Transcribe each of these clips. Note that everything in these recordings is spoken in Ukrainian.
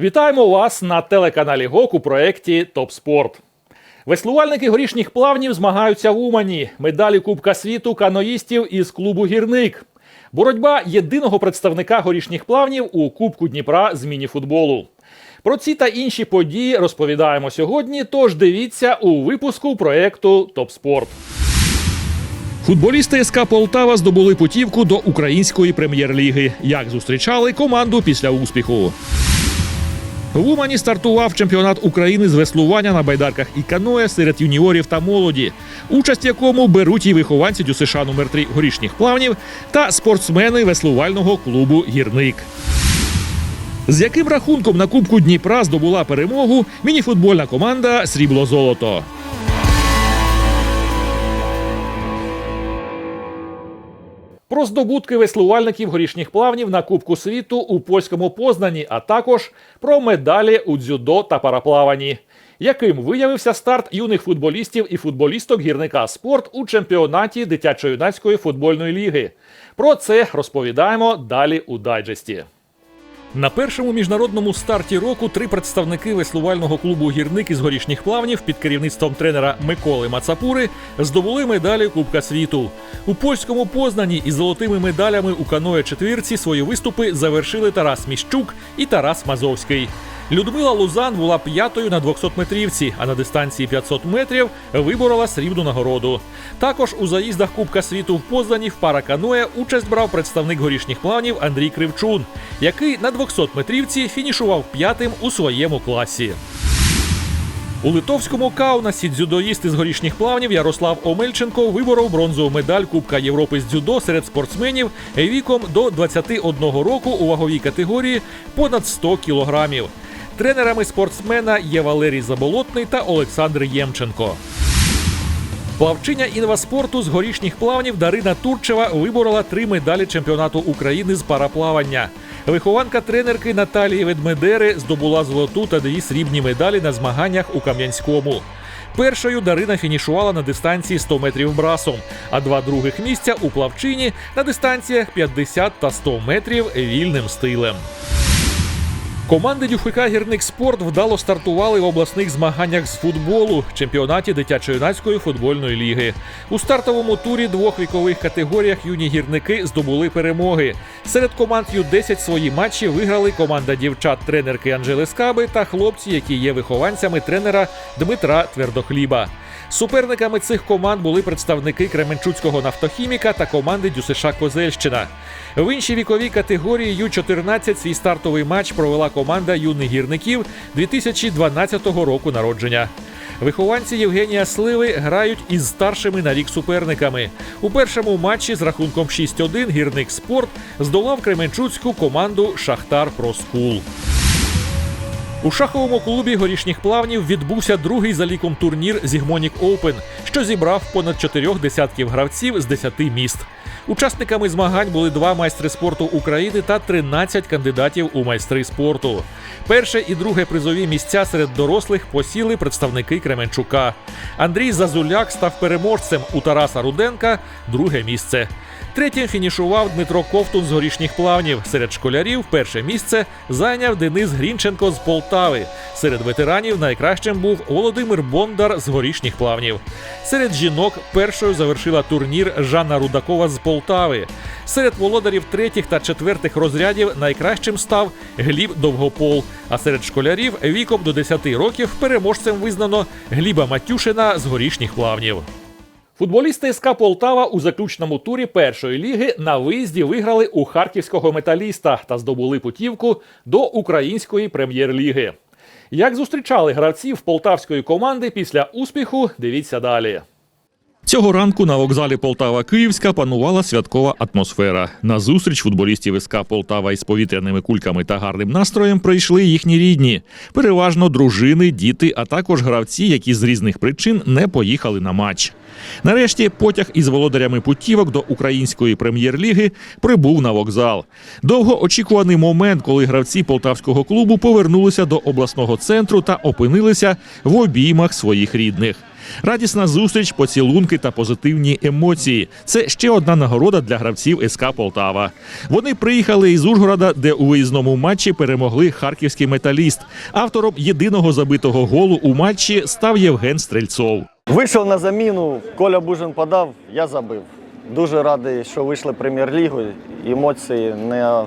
Вітаємо вас на телеканалі ГОК у проєкті Топ Спорт. Веслувальники горішніх плавнів змагаються в Умані. Медалі Кубка світу каноїстів із клубу Гірник. Боротьба єдиного представника горішніх плавнів у Кубку Дніпра з мініфутболу. Про ці та інші події розповідаємо сьогодні. Тож дивіться у випуску проєкту Топ Спорт. Футболісти СК Полтава здобули путівку до української прем'єр-ліги. Як зустрічали команду після успіху. В Умані стартував чемпіонат України з веслування на байдарках і каное серед юніорів та молоді, участь в якому беруть і вихованці ДЮСШ номер 3 горішніх плавнів та спортсмени веслувального клубу Гірник. З яким рахунком на Кубку Дніпра здобула перемогу мініфутбольна команда Срібло-Золото. Про здобутки веслувальників горішніх плавнів на Кубку світу у польському Познані, а також про медалі у дзюдо та параплаванні. Яким виявився старт юних футболістів і футболісток гірника спорт у чемпіонаті дитячо-юнацької футбольної ліги? Про це розповідаємо далі у дайджесті. На першому міжнародному старті року три представники веслувального клубу гірник із горішніх плавнів під керівництвом тренера Миколи Мацапури здобули медалі Кубка світу. У польському Познані із золотими медалями у каное четвірці свої виступи завершили Тарас Міщук і Тарас Мазовський. Людмила Лузан була п'ятою на 200-метрівці, а на дистанції 500 метрів виборола срібну нагороду. Також у заїздах Кубка світу в Познані в параканоє участь брав представник горішніх планів Андрій Кривчун, який на 200-метрівці фінішував п'ятим у своєму класі. У литовському каунасі дзюдоїст із горішніх плавнів Ярослав Омельченко виборов бронзову медаль Кубка Європи з дзюдо серед спортсменів віком до 21 року у ваговій категорії понад 100 кілограмів. Тренерами спортсмена є Валерій Заболотний та Олександр Ємченко. Плавчиня інваспорту з горішніх плавнів Дарина Турчева виборола три медалі чемпіонату України з параплавання. Вихованка тренерки Наталії Ведмедери здобула золоту та дві срібні медалі на змаганнях у Кам'янському. Першою Дарина фінішувала на дистанції 100 метрів брасом, а два других місця у плавчині на дистанціях 50 та 100 метрів вільним стилем. Команди ДЮФК «Гірник Спорт вдало стартували в обласних змаганнях з футболу чемпіонаті дитячо-юнацької футбольної ліги. У стартовому турі двох вікових категоріях юні гірники здобули перемоги. Серед команд Ю-10 свої матчі виграли команда дівчат тренерки Анжели Скаби та хлопці, які є вихованцями тренера Дмитра Твердохліба. Суперниками цих команд були представники Кременчуцького нафтохіміка та команди ДЮСШ Козельщина. В іншій віковій категорії Ю-14 свій стартовий матч провела команда юних гірників 2012 року народження. Вихованці Євгенія Сливи грають із старшими на рік суперниками. У першому матчі з рахунком 6-1 гірник спорт здолав Кременчуцьку команду Шахтар Проскул. У шаховому клубі горішніх плавнів відбувся другий за ліком турнір Зігмонік Оупен, що зібрав понад чотирьох десятків гравців з десяти міст. Учасниками змагань були два майстри спорту України та 13 кандидатів у майстри спорту. Перше і друге призові місця серед дорослих посіли представники Кременчука. Андрій Зазуляк став переможцем у Тараса Руденка друге місце. Третім фінішував Дмитро Ковтун з горішніх плавнів. Серед школярів перше місце зайняв Денис Грінченко з Полтави. Серед ветеранів найкращим був Володимир Бондар з горішніх плавнів. Серед жінок першою завершила турнір Жанна Рудакова з Полтави. Серед володарів третіх та четвертих розрядів найкращим став Гліб Довгопол. А серед школярів віком до 10 років переможцем визнано Гліба Матюшина з горішніх плавнів. Футболісти СК Полтава у заключному турі першої ліги на виїзді виграли у харківського металіста та здобули путівку до української прем'єр-ліги. Як зустрічали гравців полтавської команди після успіху, дивіться далі. Цього ранку на вокзалі Полтава Київська панувала святкова атмосфера. На зустріч футболістів СК Полтава із повітряними кульками та гарним настроєм прийшли їхні рідні, переважно дружини, діти, а також гравці, які з різних причин не поїхали на матч. Нарешті потяг із володарями путівок до української прем'єр-ліги прибув на вокзал. Довгоочікуваний момент, коли гравці полтавського клубу повернулися до обласного центру та опинилися в обіймах своїх рідних. Радісна зустріч, поцілунки та позитивні емоції. Це ще одна нагорода для гравців СК Полтава. Вони приїхали із Ужгорода, де у виїзному матчі перемогли харківський металіст. Автором єдиного забитого голу у матчі став Євген Стрельцов. Вийшов на заміну, Коля Бужин подав, я забив. Дуже радий, що вийшли прем'єр-лігу. Емоції не,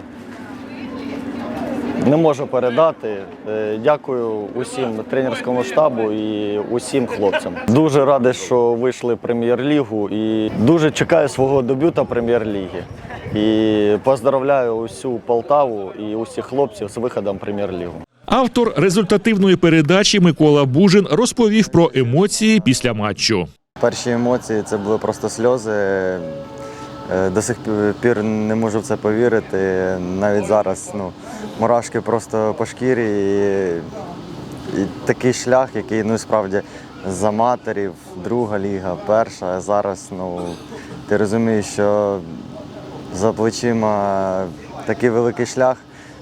не можу передати. Е, Дякую усім тренерському штабу і усім хлопцям. Дуже радий, що вийшли в прем'єр-лігу і дуже чекаю свого дебюта прем'єр-ліги. І поздравляю усю Полтаву і усіх хлопців з виходом прем'єр-лігу. Автор результативної передачі Микола Бужин розповів про емоції після матчу. Перші емоції це були просто сльози. Е, До сих пір не можу в це повірити. Навіть зараз ну, мурашки просто по шкірі. І, і такий шлях, який ну, справді з аматорів, друга ліга, перша. А зараз ну, ти розумієш, що за плечима такий великий шлях.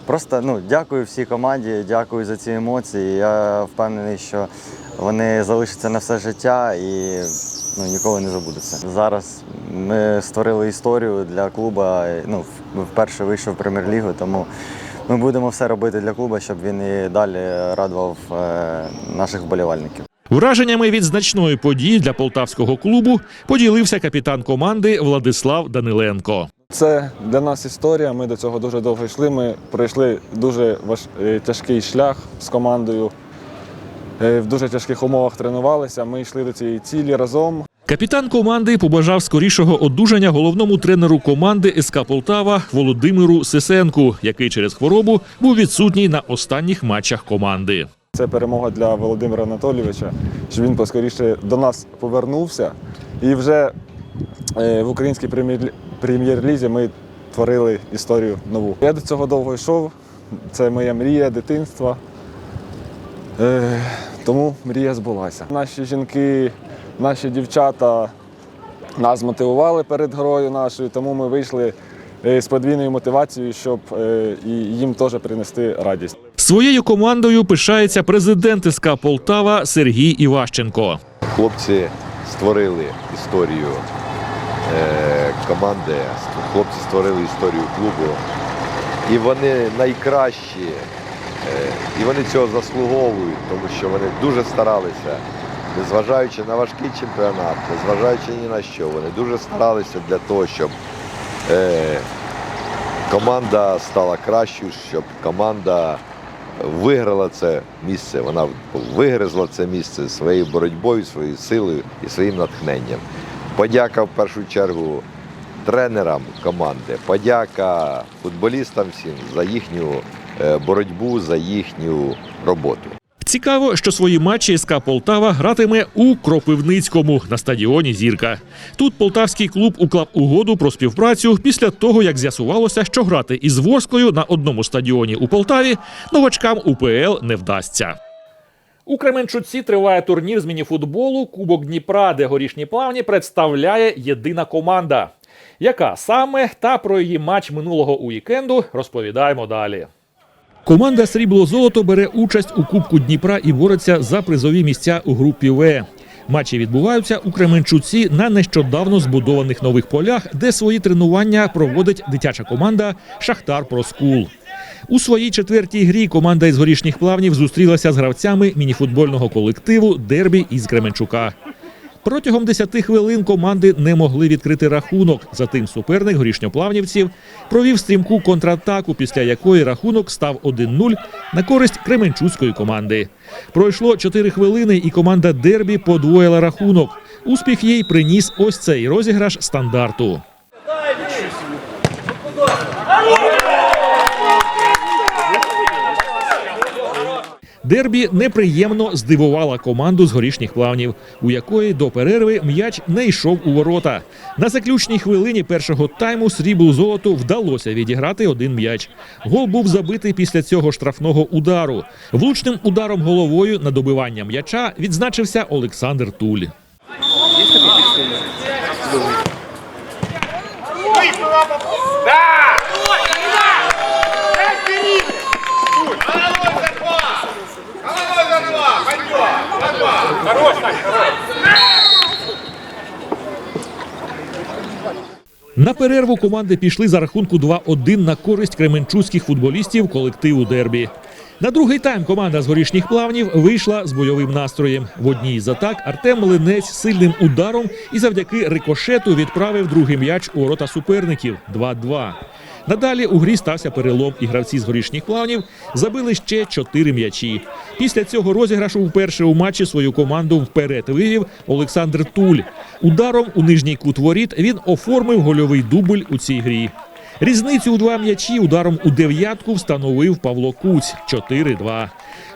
Просто ну, дякую всій команді, дякую за ці емоції. Я впевнений, що вони залишаться на все життя і ну, ніколи не забудуться. Зараз ми створили історію для клубу. Ну, вперше вийшов в прем'єр-лігу, тому ми будемо все робити для клубу, щоб він і далі радував е, наших вболівальників. Враженнями від значної події для полтавського клубу поділився капітан команди Владислав Даниленко. Це для нас історія. Ми до цього дуже довго йшли. Ми пройшли дуже важ... е, тяжкий шлях з командою. Е, В дуже тяжких умовах тренувалися. Ми йшли до цієї цілі разом. Капітан команди побажав скорішого одужання головному тренеру команди СК Полтава Володимиру Сисенку, який через хворобу був відсутній на останніх матчах команди. Це перемога для Володимира Анатолійовича, щоб він поскоріше до нас повернувся. І вже е, в українській прем'єр-лізі ми творили історію нову. Я до цього довго йшов. Це моя мрія дитинства. Тому мрія збулася. Наші жінки, наші дівчата нас мотивували перед грою нашою, тому ми вийшли е, з подвійною мотивацією, щоб е, і їм теж принести радість. Своєю командою пишається президент СК Полтава Сергій Іващенко. Хлопці створили історію е, команди, хлопці створили історію клубу. І вони найкращі, і вони цього заслуговують, тому що вони дуже старалися, незважаючи на важкий чемпіонат, незважаючи ні на що, вони дуже старалися для того, щоб е, команда стала кращою, щоб команда виграла це місце. Вона вигризла це місце своєю боротьбою, своєю силою і своїм натхненням. Подяка в першу чергу тренерам команди, подяка футболістам всім за їхню е, боротьбу, за їхню роботу. Цікаво, що свої матчі СК Полтава гратиме у Кропивницькому на стадіоні Зірка. Тут полтавський клуб уклав угоду про співпрацю після того, як з'ясувалося, що грати із Ворською на одному стадіоні у Полтаві новачкам УПЛ не вдасться. У Кременчуці триває турнір з мініфутболу Кубок Дніпра, де горішні плавні представляє єдина команда. Яка саме та про її матч минулого уікенду розповідаємо далі. Команда Срібло Золото бере участь у Кубку Дніпра і бореться за призові місця у групі В. Матчі відбуваються у Кременчуці на нещодавно збудованих нових полях, де свої тренування проводить дитяча команда Шахтар Проскул. У своїй четвертій грі команда із горішніх плавнів зустрілася з гравцями мініфутбольного колективу Дербі із Кременчука. Протягом 10 хвилин команди не могли відкрити рахунок. Затим суперник горішньоплавнівців провів стрімку контратаку, після якої рахунок став 1-0 на користь кременчуцької команди. Пройшло 4 хвилини, і команда Дербі подвоїла рахунок. Успіх їй приніс ось цей розіграш стандарту. Дербі неприємно здивувала команду з горішніх плавнів, у якої до перерви м'яч не йшов у ворота. На заключній хвилині першого тайму сріблу золоту вдалося відіграти один м'яч. Гол був забитий після цього штрафного удару. Влучним ударом головою на добивання м'яча відзначився Олександр Туль. На перерву команди пішли за рахунку 2-1 на користь кременчуцьких футболістів колективу Дербі. На другий тайм команда з горішніх плавнів вийшла з бойовим настроєм. В одній з атак Артем Млинець сильним ударом і завдяки рикошету відправив другий м'яч у ворота суперників 2-2. Надалі у грі стався перелом, і гравці з горішніх плавнів забили ще чотири м'ячі. Після цього розіграшу вперше у матчі свою команду вперед вивів Олександр Туль. Ударом у нижній кут воріт він оформив гольовий дубль у цій грі. Різницю у два м'ячі ударом у дев'ятку встановив Павло Куць 4-2.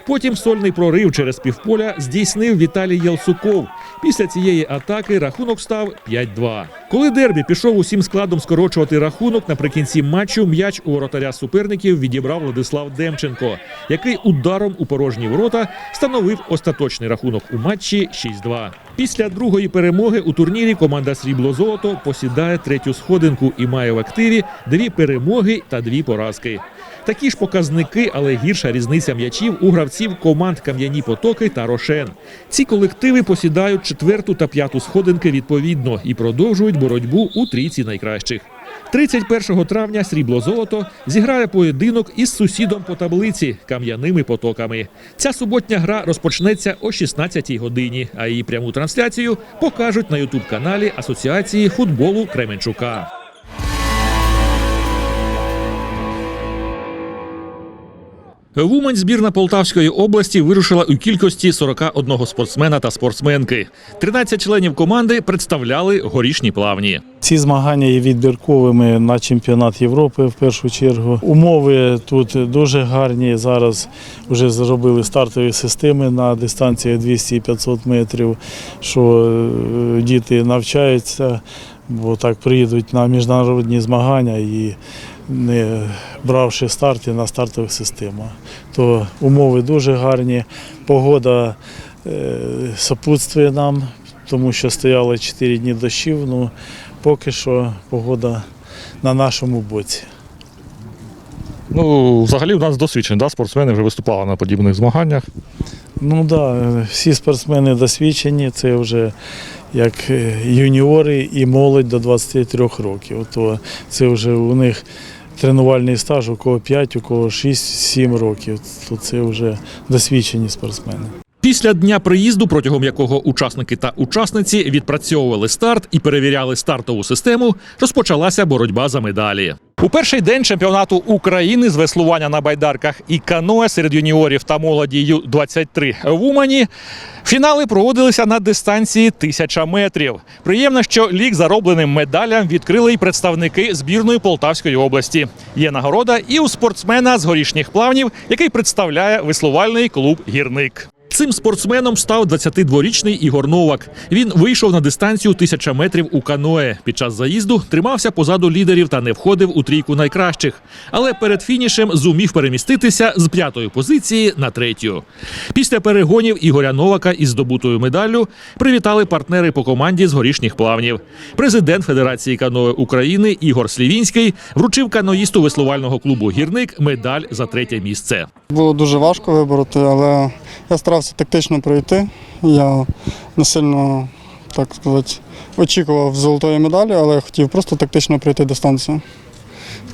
Потім сольний прорив через півполя здійснив Віталій Ялсуков. Після цієї атаки рахунок став 5-2. Коли Дербі пішов усім складом скорочувати рахунок, наприкінці матчу м'яч у воротаря суперників відібрав Владислав Демченко, який ударом у порожні ворота становив остаточний рахунок у матчі 6-2. Після другої перемоги у турнірі команда Срібло-Золото посідає третю сходинку і має в активі дві перемоги та дві поразки. Такі ж показники, але гірша різниця м'ячів у гравців команд Кам'яні Потоки та Рошен. Ці колективи посідають четверту та п'яту сходинки відповідно і продовжують боротьбу у трійці найкращих. 31 травня срібло золото зіграє поєдинок із сусідом по таблиці кам'яними потоками. Ця суботня гра розпочнеться о 16-й годині, а її пряму трансляцію покажуть на ютуб каналі Асоціації футболу Кременчука. Вумань збірна Полтавської області вирушила у кількості 41 спортсмена та спортсменки. 13 членів команди представляли горішні плавні. Ці змагання є відбірковими на чемпіонат Європи в першу чергу. Умови тут дуже гарні. Зараз вже зробили стартові системи на дистанції 200-500 метрів, що е, діти навчаються, бо так приїдуть на міжнародні змагання і не бравши старти на стартових системах. То умови дуже гарні, погода е, сопутствує нам, тому що стояло 4 дні дощів. Ну, поки що погода на нашому боці. Ну, взагалі, у нас досвідчені да, спортсмени вже виступали на подібних змаганнях. Ну так, да, всі спортсмени досвідчені, це вже як е, юніори і молодь до 23 років. То це вже у них тренувальний стаж, у кого 5, у кого 6-7 років. То це вже досвідчені спортсмени. Після дня приїзду, протягом якого учасники та учасниці відпрацьовували старт і перевіряли стартову систему, розпочалася боротьба за медалі. У перший день чемпіонату України з веслування на байдарках і каноe серед юніорів та молоді Ю-23 в Умані фінали проводилися на дистанції 1000 метрів. Приємно, що лік заробленим медалям відкрили й представники збірної Полтавської області. Є нагорода і у спортсмена з горішніх плавнів, який представляє веслувальний клуб Гірник. Цим спортсменом став 22-річний Ігор Новак. Він вийшов на дистанцію 1000 метрів у каное. Під час заїзду тримався позаду лідерів та не входив у трійку найкращих. Але перед фінішем зумів переміститися з п'ятої позиції на третю. Після перегонів Ігоря Новака із здобутою медаллю привітали партнери по команді з горішніх плавнів. Президент Федерації каное України Ігор Слівінський вручив каноїсту веслувального клубу Гірник медаль за третє місце. Було дуже важко вибороти, але я старався тактично пройти. Я не сильно, так сказати, очікував золотої медалі, але хотів просто тактично пройти дистанцію.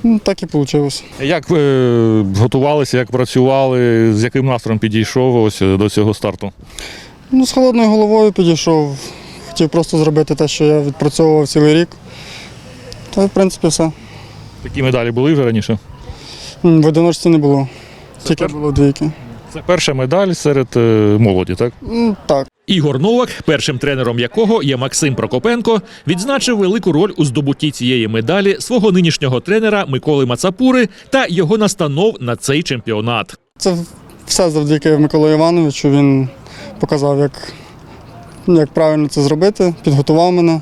Ну, так і вийшло. Як е, готувалися, як працювали, з яким настроєм підійшов ось до цього старту? Ну, з холодною головою підійшов, хотів просто зробити те, що я відпрацьовував цілий рік. Та, в принципі, все. Такі медалі були вже раніше. В одиночці не було. Тільки було двійки. Це перша медаль серед е, молоді, так? Так. Ігор Новак, першим тренером якого є Максим Прокопенко, відзначив велику роль у здобутті цієї медалі свого нинішнього тренера Миколи Мацапури та його настанов на цей чемпіонат. Це все завдяки Миколаю Івановичу. Він показав, як, як правильно це зробити, підготував мене.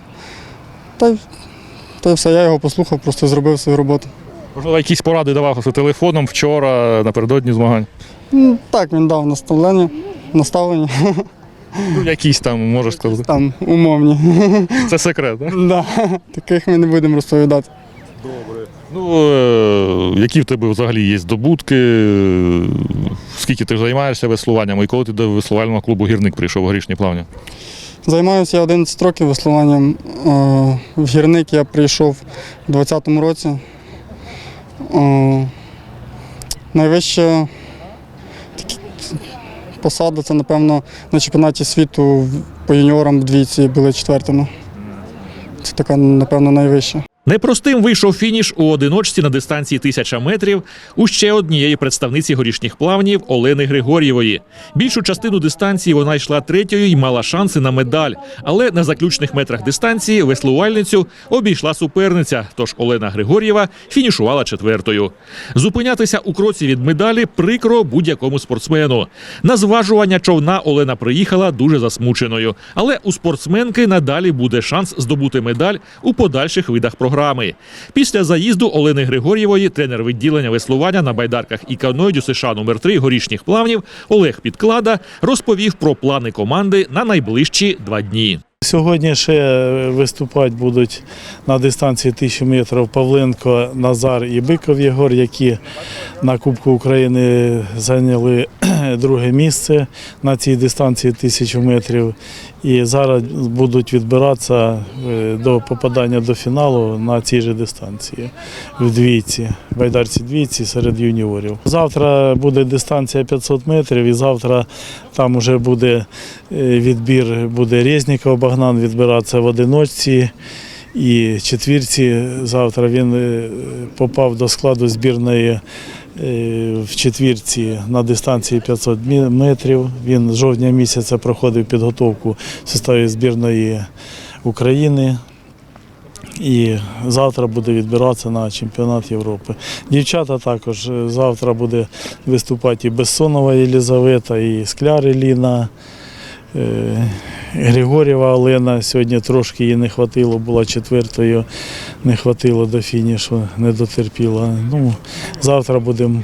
Та, й- та й все, я його послухав, просто зробив свою роботу. Можливо, якісь поради давав телефоном вчора напередодні змагань. Ну, Так, він дав наставлення, наставлення, Ну, якісь там можеш сказати. там умовні. Це секрет, так? Да. Таких ми не будемо розповідати. Ну, е, які в тебе взагалі є здобутки? е, Скільки ти займаєшся веслуванням і коли ти до веслувального клубу гірник прийшов у горішні плавні? Займаюся я 11 років веслуванням. Е, В гірник я прийшов у 2020 році. Найвища посада це, напевно, на чемпіонаті світу по юніорам двійці були четвертими. Це така, напевно, найвища. Непростим вийшов фініш у одиночці на дистанції 1000 метрів у ще однієї представниці горішніх плавнів Олени Григор'євої. Більшу частину дистанції вона йшла третьою і мала шанси на медаль. Але на заключних метрах дистанції веслувальницю обійшла суперниця. Тож Олена Григор'єва фінішувала четвертою. Зупинятися у кроці від медалі прикро будь-якому спортсмену. На зважування човна Олена приїхала дуже засмученою. Але у спортсменки надалі буде шанс здобути медаль у подальших видах програми. Після заїзду Олени Григор'євої тренер відділення веслування на байдарках і каною США номер 3 горішніх плавнів Олег Підклада розповів про плани команди на найближчі два дні. Сьогодні ще виступати будуть на дистанції 1000 метрів Павленко, Назар і Биков Єгор, які на Кубку України зайняли друге місце на цій дистанції 1000 метрів. І зараз будуть відбиратися е, до попадання до фіналу на цій же дистанції в двійці, байдарці двійці серед юніорів. Завтра буде дистанція 500 метрів, і завтра там вже буде е, відбір, буде Резніков Богдан відбиратися в одиночці. І четвірці завтра він е, попав до складу збірної в четвірці на дистанції 500 метрів. Він з жовтня місяця проходив підготовку в составі збірної України. І завтра буде відбиратися на чемпіонат Європи. Дівчата також е, завтра буде виступати і Бессонова Єлізавета, і Скляр Еліна, е, Григорєва Олена. Сьогодні трошки їй не хватило, була четвертою, не хватило до фінішу, не дотерпіла. Ну, завтра будемо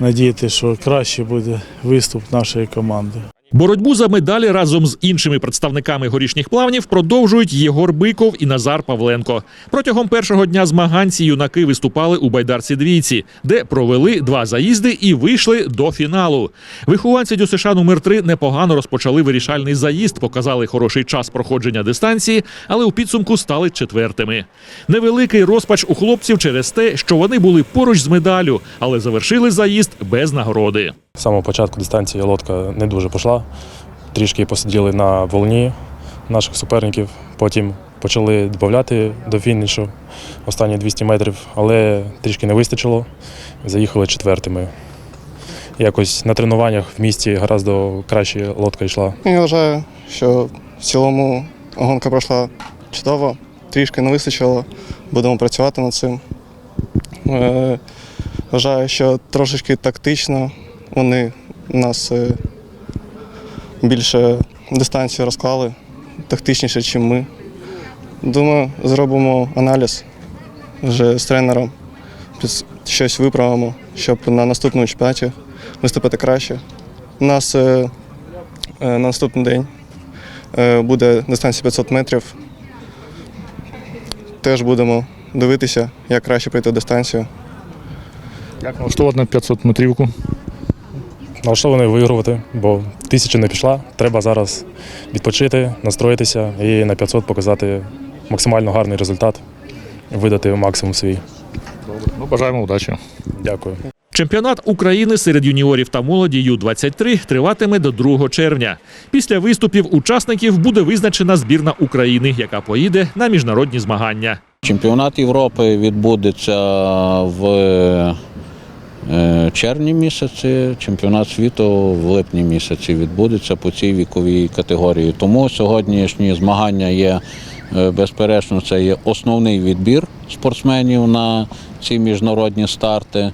надіятися, що краще буде виступ нашої команди. Боротьбу за медалі разом з іншими представниками горішніх плавнів продовжують Єгор Биков і Назар Павленко. Протягом першого дня змагань ці юнаки виступали у байдарці двійці, де провели два заїзди і вийшли до фіналу. Вихованці ДЮСШ номер 3 непогано розпочали вирішальний заїзд, показали хороший час проходження дистанції, але у підсумку стали четвертими. Невеликий розпач у хлопців через те, що вони були поруч з медаллю, але завершили заїзд без нагороди. З самого початку дистанції лодка не дуже пішла. Трішки посиділи на волні наших суперників. Потім почали додати до фінішу останні 200 метрів, але трішки не вистачило. Заїхали четвертими. Якось на тренуваннях в місті гораздо краще лодка йшла. Я вважаю, що в цілому гонка пройшла чудово, трішки не вистачило, будемо працювати над цим. Е, Вважаю, що трошечки тактично вони нас е, більше дистанцію розклали, тактичніше, ніж ми. Думаю, зробимо аналіз вже з тренером, щось виправимо, щоб на наступному чемпіонаті виступити краще. У нас е, Е, На наступний день е, буде дистанція 500 метрів. Теж будемо дивитися, як краще пройти дистанцію. Як налаштовувати на 500 метрівку? Налаштований вигравати, бо тисяча не пішла. Треба зараз відпочити, настроїтися і на 500 показати максимально гарний результат, видати максимум свій. Ну, бажаємо удачі. Дякую. Чемпіонат України серед юніорів та молоді Ю-23 триватиме до 2 червня. Після виступів учасників буде визначена збірна України, яка поїде на міжнародні змагання. Чемпіонат Європи відбудеться в червні місяці, чемпіонат світу в липні місяці відбудеться по цій віковій категорії. Тому сьогоднішні змагання є е, безперечно, це є основний відбір спортсменів на ці міжнародні старти.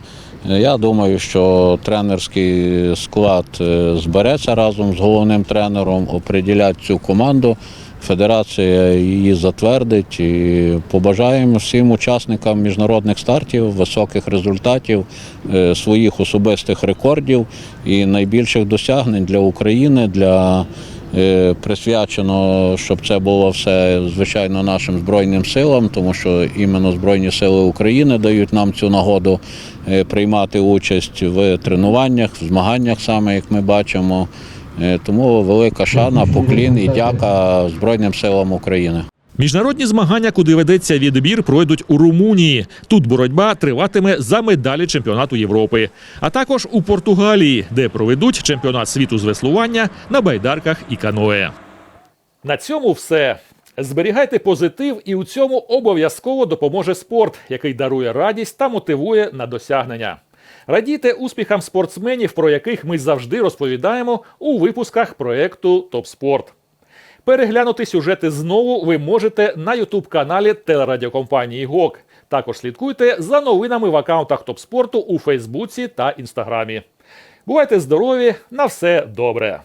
Е, Я думаю, що тренерський склад е, збереться разом з головним тренером, оприділять цю команду. Федерація її затвердить і побажаємо всім учасникам міжнародних стартів високих результатів, е, своїх особистих рекордів і найбільших досягнень для України, для е, присвячено, щоб це було все звичайно нашим збройним силам, тому що іменно Збройні Сили України дають нам цю нагоду е, приймати участь в тренуваннях, в змаганнях, саме як ми бачимо. Е, Тому велика шана, поклін і дяка Збройним силам України. Міжнародні змагання, куди ведеться відбір, пройдуть у Румунії. Тут боротьба триватиме за медалі чемпіонату Європи, а також у Португалії, де проведуть чемпіонат світу з веслування на байдарках і каное. На цьому все. Зберігайте позитив, і у цьому обов'язково допоможе спорт, який дарує радість та мотивує на досягнення. Радійте успіхам спортсменів, про яких ми завжди розповідаємо у випусках проєкту Топспорт. Переглянути сюжети знову ви можете на ютуб-каналі телерадіокомпанії ГОК. Також слідкуйте за новинами в аккаунтах Топспорту у Фейсбуці та Інстаграмі. Бувайте здорові! На все добре!